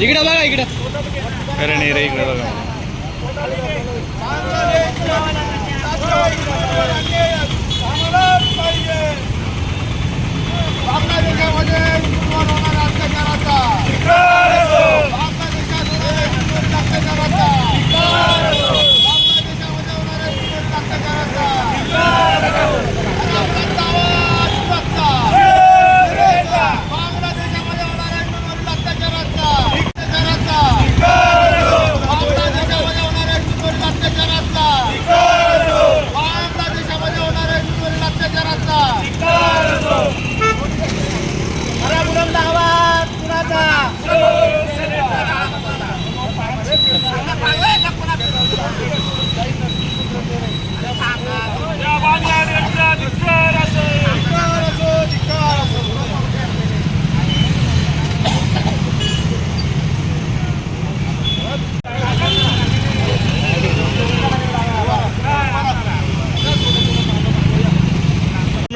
इकडे बघा इकडे. अरे नाही रे इकडे बघा.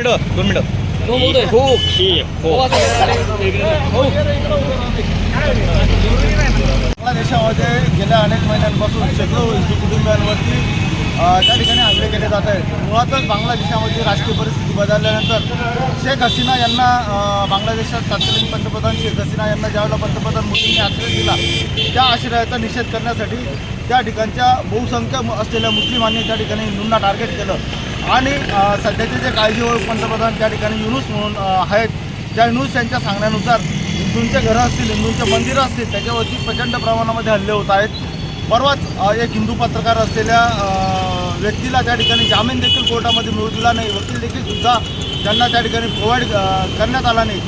मिनिटं दोन मिनिटं. हो बोलतोय. हो ठीक हो. बांगलादेशामध्ये गेल्या अनेक महिन्यांपासून शेकडो हिंदू कुटुंबियांवरती अ, त्या ठिकाणी हल्ले केले जात आहेत. मुळातच बांगलादेशामध्ये राजकीय परिस्थिती बदलल्यानंतर शेख हसीना यांना अ, बांगलादेशात तत्कालीन पंतप्रधान शेख हसीना यांना ज्यावेळेला पंतप्रधान मोदींनी आश्रय दिला त्या आश्रयाचा निषेध करण्यासाठी त्या ठिकाणच्या बहुसंख्य असलेल्या मुस्लिमांनी त्या ठिकाणी हिंदूंना टार्गेट केलं. आणि सध्याचे जे काळजीवाहू पंतप्रधान त्या ठिकाणी युनुस म्हणून आहेत त्या युनुस यांच्या सांगण्यानुसार हिंदूंचे घरं असतील हिंदूंचे मंदिरं असतील त्याच्यावरती प्रचंड प्रमाणामध्ये हल्ले होत आहेत. परवाच एक हिंदू पत्रकार असलेल्या व्यक्तीला त्या ठिकाणी जामीन देखील कोर्टामध्ये मिळू दिला नाही. वकील देखील सुद्धा त्यांना त्या ठिकाणी प्रोव्हाइड करण्यात आला नाही.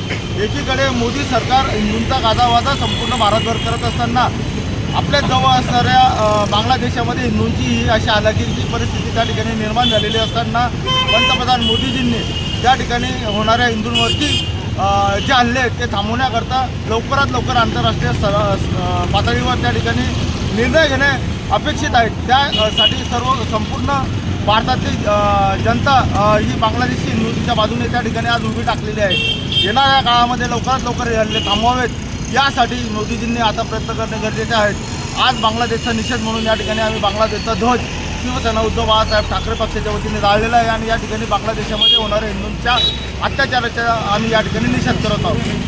एकीकडे मोदी सरकार हिंदूंचा गाजावाजा संपूर्ण भारतभर करत असताना आपल्या जवळ असणाऱ्या बांगलादेशामध्ये हिंदूंची ही अशी हालाकीची परिस्थिती त्या ठिकाणी निर्माण झालेली असताना पंतप्रधान मोदीजींनी त्या ठिकाणी होणाऱ्या हिंदूंवरती जे हल्ले आहेत ते थांबवण्याकरता लवकरात लवकर आंतरराष्ट्रीय स्तरा पातळीवर त्या ठिकाणी निर्णय घेणे अपेक्षित आहेत. त्यासाठी सर्व संपूर्ण भारतातील जनता ही बांगलादेशी हिंदूंच्या बाजूने त्या ठिकाणी आज उभी टाकलेली आहे. येणाऱ्या काळामध्ये लवकरात लवकर हे हल्ले थांबवावेत. यासाठी मोदीजींनी आता प्रयत्न करणे गरजेचे आहेत. आज बांगलादेशचा निषेध म्हणून या ठिकाणी आम्ही बांगलादेशचा ध्वज शिवसेना उद्धव बाळासाहेब ठाकरे पक्षाच्या वतीने जाळलेला आहे आणि या ठिकाणी बांगलादेशामध्ये होणाऱ्या हिंदूंच्या अत्याचाराचा आम्ही या ठिकाणी निषेध करत आहोत.